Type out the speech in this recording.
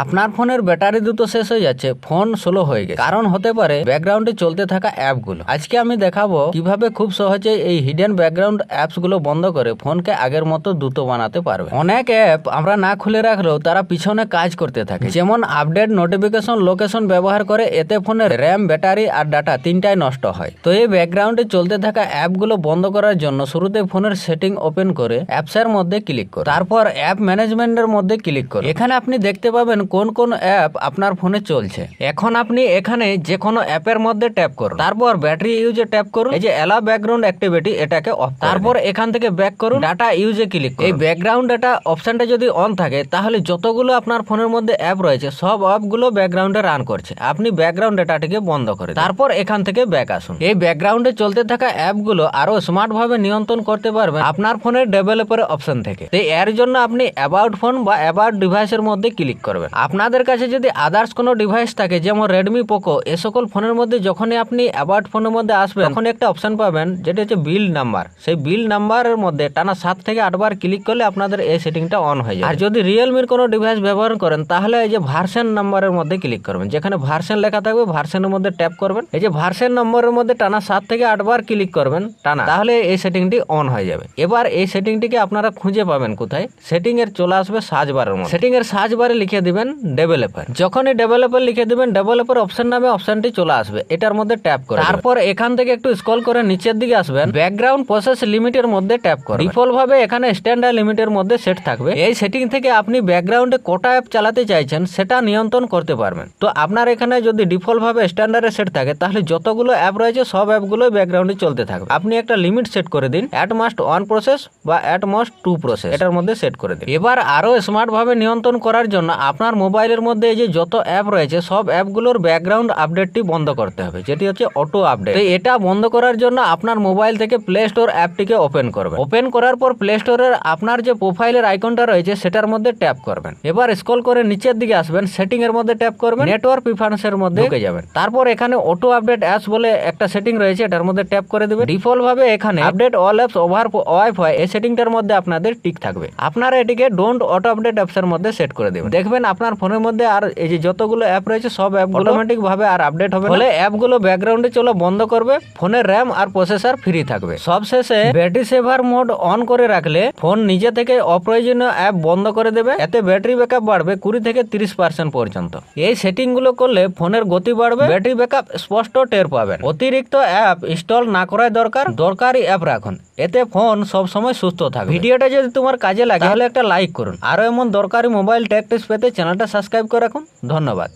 আপনার ফোনের ব্যাটারি দ্রুত শেষ হয়ে যাচ্ছে, ফোন স্লো হয়ে গেছে। কারণ হতে পারে ব্যাকগ্রাউন্ডে চলতে থাকা অ্যাপগুলো। আজকে আমি দেখাবো কীভাবে খুব সহজে এই হিডেন ব্যাকগ্রাউন্ড অ্যাপসগুলো বন্ধ করে ফোনকে আগের মতো দ্রুত বানাতে পারবে। অনেক অ্যাপ আমরা না খুলে রাখলেও তারা পিছনে কাজ করতে থাকে। যেমন আপডেট নোটিফিকেশন লোকেশন ব্যবহার করে এতে ফোনের র্যাম ব্যাটারি আর ডাটা তিনটাই নষ্ট হয়। তো এই ব্যাকগ্রাউন্ডে চলতে থাকা অ্যাপগুলো বন্ধ করার জন্য শুরুতে ফোনের সেটিং ওপেন করে অ্যাপসের মধ্যে ক্লিক করুন। তারপর অ্যাপ ম্যানেজমেন্টের মধ্যে ক্লিক করুন। এখানে আপনি দেখতে পাবেন কোন কোন অ্যাপ আপনার ফোনে চলছে। এখন আপনি এখানে যে কোনো অ্যাপের মধ্যে ট্যাপ করুন। তারপর ব্যাটারি ইউজে ট্যাপ করুন। এই যে এলা ব্যাকগ্রাউন্ড অ্যাক্টিভিটি এটাকে অফ তারপর এখান থেকে ব্যাক করুন। ডাটা ইউজে ক্লিক করুন। এই ব্যাকগ্রাউন্ড ডাটা অপশনটা যদি অন থাকে তাহলে যতগুলো আপনার ফোনের মধ্যে অ্যাপ রয়েছে সব অ্যাপগুলো ব্যাকগ্রাউন্ডে রান করছে। আপনি ব্যাকগ্রাউন্ড ডাটাটিকে বন্ধ করে তারপর এখান থেকে ব্যাক আসুন। এই ব্যাকগ্রাউন্ডে চলতে থাকা অ্যাপগুলো আরও স্মার্ট ভাবে নিয়ন্ত্রণ করতে পারবেন আপনার ফোনের ডেভেলপারের অপশন থেকে। তো এর জন্য আপনি অ্যাবাউট ফোন বা অ্যাবাউট ডিভাইসের মধ্যে ক্লিক করবেন। আপনাদের কাছে যদি আদার্স কোনো ডিভাইস থাকে যেমন রেডমি পোকো এ সকল ফোনের মধ্যে যখনই আপনি অ্যাবাউট ফোনের মধ্যে আসবেন তখন একটা অপশন পাবেন যেটা হচ্ছে বিল নাম্বার সেই বিল নাম্বারের মধ্যে টানা সাত থেকে আটবার ক্লিক করলে আপনাদের এই সেটিংটা অন হয়ে যাবে। আর যদি রিয়েলমির কোনো ডিভাইস ব্যবহার করেন তাহলে এই যে ভার্সন নাম্বারের মধ্যে ক্লিক করবেন যেখানে ভার্সন লেখা থাকবে ভার্সনের মধ্যে ট্যাপ করবেন। এই যে ভার্সন নম্বরের মধ্যে টানা সাত থেকে আটবার ক্লিক করবেন টানা তাহলে এই সেটিংটি অন হয়ে যাবে। এবার এই সেটিংটিকে আপনারা খুঁজে পাবেন কোথায়? সেটিং এর চলে আসবে সার্চ বারের মধ্যে। সেটিং এর সার্চ বারে লিখে দিবেন ডেভেলপার যখনই ডেভেলপার লিখে দিবেন ডেভেলপার অপশন নামে অপশনটি চলে আসবে। এটার মধ্যে ট্যাপ করে তারপর এখান থেকে একটু স্ক্রল করে নিচের দিকে আসবেন। ব্যাকগ্রাউন্ড প্রসেস লিমিটের মধ্যে ট্যাপ করুন ডিফল্ট ভাবে এখানে স্ট্যান্ডার্ড লিমিটের মধ্যে সেট থাকবে। এই সেটিং থেকে আপনি ব্যাকগ্রাউন্ডে কোটা অ্যাপ চালাতে চাইছেন, সেটা নিয়ন্ত্রণ করতে পারবেন। তো আপনার এখানে যদি ডিফল্ট ভাবে স্ট্যান্ডার্ডে সেট থাকে, তাহলে যতগুলো অ্যাপ রয়েছে, সব অ্যাপগুলো ব্যাকগ্রাউন্ডে চলতে থাকবে। আপনি একটা লিমিট সেট করে দিন অ্যাট মাস্ট ওয়ান প্রসেস বা অ্যাট মাস্ট টু প্রসেস এটার মধ্যে সেট করে দিন। এবার আরও স্মার্ট ভাবে নিয়ন্ত্রণ করার জন্য আপনার মোবাইলের মধ্যে এই যে যত অ্যাপ রয়েছে, সব অ্যাপগুলোর ব্যাকগ্রাউন্ড আপডেটটি বন্ধ করতে হবে। যেটি হচ্ছে অটো আপডেট এটা বন্ধ করার জন্য আপনার মোবাইল থেকে প্লে স্টোর অ্যাপটিকে ওপেন করবেন। ওপেন করার পর প্লে স্টোরের আপনার যে প্রোফাইলের আইকনটা রয়েছে, সেটার মধ্যে ট্যাপ করবেন। এবার স্ক্রল করে নিচের দিকে আসবেন সেটিং এর মধ্যে ট্যাপ করবেন নেটওয়ার্ক প্রিফারেন্সের মধ্যে ঢুকে যাবেন। তারপর এখানে অটো আপডেট অ্যাপস বলে একটা সেটিং রয়েছে, এটার মধ্যে ট্যাপ করে দিবেন। ডিফল্ট ভাবে এখানে update all apps over wifi এই সেটিংটার মধ্যে আপনাদের টিক থাকবে। আপনারা এটিকে ডোন্ট অটো আপডেট অ্যাপসের মধ্যে সেট করে দেবেন। দেখবেন আপনার ফোনের মধ্যে আর এই যে যতগুলো অ্যাপ রয়েছে সব অ্যাপগুলো অটোমেটিক ভাবে আর আপডেট হবে ফলে অ্যাপগুলো ব্যাকগ্রাউন্ডে চলো বন্ধ করবে ফোনের র্যাম আর প্রসেসর ফ্রি থাকবে। সবশেষে ব্যাটারি সেভার মোড অন করে রাখলে ফোন নিজে থেকে অপ্রয়োজনীয় অ্যাপ বন্ধ করে দেবে। এতে ব্যাটারি ব্যাকআপ বাড়বে কুড়ি থেকে তিরিশ পার্সেন্ট পর্যন্ত। এই সেটিংগুলো করলে ফোনের গতি বাড়বে ব্যাটারি ব্যাকআপ স্পষ্ট টের পাবেন। অতিরিক্ত অ্যাপ ইনস্টল না করাই দরকার। দরকারি অ্যাপ রাখুন। এতে ফোন সব সময় সুস্থ থাকে ভিডিওটা যদি তোমার কাজে লাগে তাহলে একটা লাইক করুন। আরও এমন দরকারি মোবাইল টেক টিপস পেতে চ্যানেলটা সাবস্ক্রাইব করে রাখুন। ধন্যবাদ।